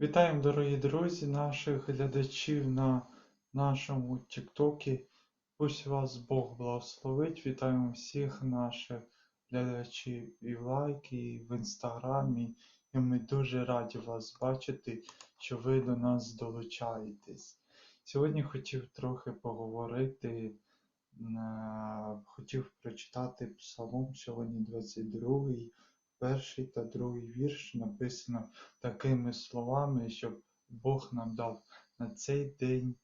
Вітаємо, дорогі друзі, наших глядачів на нашому Тіктокі. Пусть вас Бог благословить. Вітаємо всіх наших глядачів і в лайки, і в інстаграмі. І ми дуже раді вас бачити, що ви до нас долучаєтесь. Сьогодні хотів трохи поговорити, е, хотів прочитати Псалом сьогодні 22, перший та другий вірш написано такими словами, щоб Бог нам дав на цей день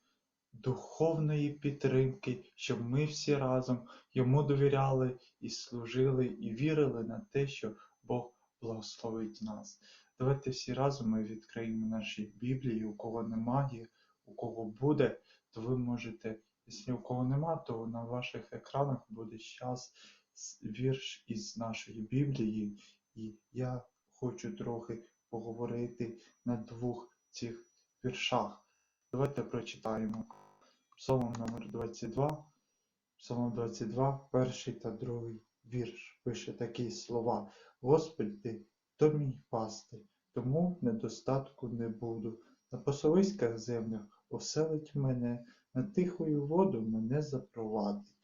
духовної підтримки, щоб ми всі разом йому довіряли і служили, і вірили на те, що Бог благословить нас. Давайте всі разом ми відкриємо наші Біблії, у кого немає, у кого буде, то ви можете, якщо у кого нема, то на ваших екранах буде зараз вірш із нашої Біблії, і я хочу трохи поговорити на двох цих віршах. Давайте прочитаємо. Псалом номер 22, Псалом 22, перший та другий вірш. Пише такі слова. Господи, то мій пастир, тому недостатку не буду. На пасовиських землях оселить мене, на тихою воду мене запровадить.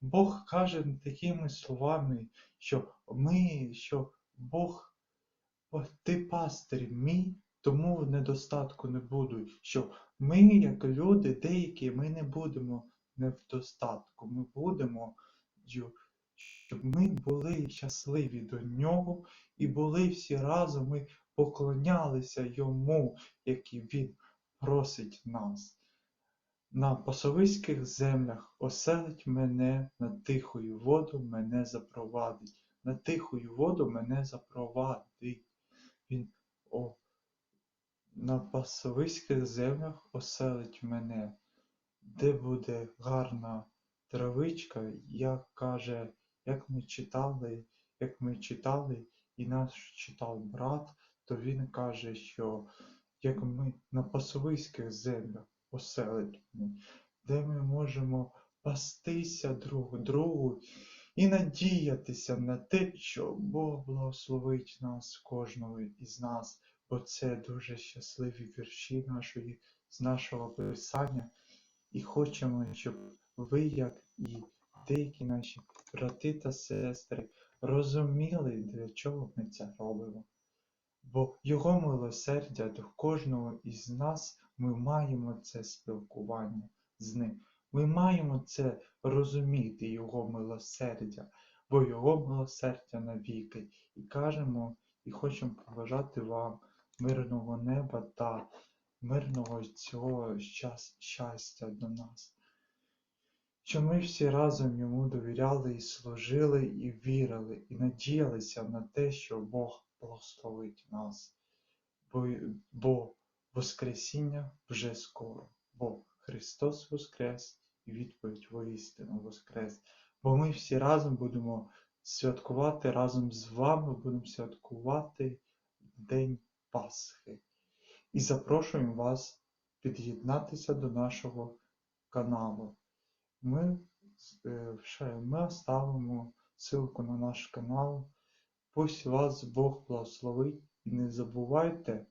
Бог каже такими словами, що ми, що Бог, о, ти пастир мій, тому в недостатку не буду. Що ми, як люди, деякі, ми не будемо не в достатку. Ми будемо, щоб ми були щасливі до нього і були всі разом, ми поклонялися йому, який він просить нас. На пасовиських землях оселить мене, на тихою воду мене запровадить, на тихою воду мене запровадить. Він о, на пасовиських землях оселить мене, де буде гарна травичка, як каже, як ми читали, як ми читали, і наш читав брат, то він каже, що як ми на пасовиських землях оселить де ми можемо пастися друг другу і надіятися на те, що Бог благословить нас, кожного із нас, бо це дуже щасливі вірші нашої, з нашого писання. І хочемо, щоб ви, як і деякі наші брати та сестри, розуміли, для чого ми це робимо. Бо Його милосердя до кожного із нас ми маємо це спілкування з ним. Ми маємо це розуміти, Його милосердя, бо Його милосердя навіки. І кажемо, і хочемо побажати вам мирного неба та мирного цього щастя до нас. Що ми всі разом йому довіряли і служили, і вірили, і надіялися на те, що Бог благословить нас, бо, бо Воскресіння вже скоро, бо Христос Воскрес і відповідь воістину Воскрес. Бо ми всі разом будемо святкувати разом з вами, будемо святкувати День Пасхи. І запрошуємо вас під'єднатися до нашого каналу. Ми ми оставимо ссылку на наш канал. Пусть вас Бог благословить і не забувайте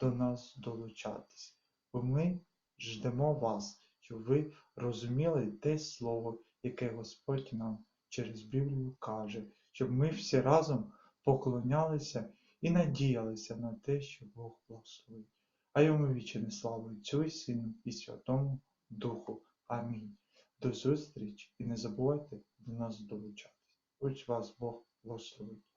до нас долучатись, бо ми ждемо вас, щоб ви розуміли те слово, яке Господь нам через Біблію каже, щоб ми всі разом поклонялися і надіялися на те, що Бог благословить. А йому вічне славу Отцю і Сину і Святому Духу. Амінь. До зустрічі і не забувайте до нас долучатись. Хоч вас Бог благословить.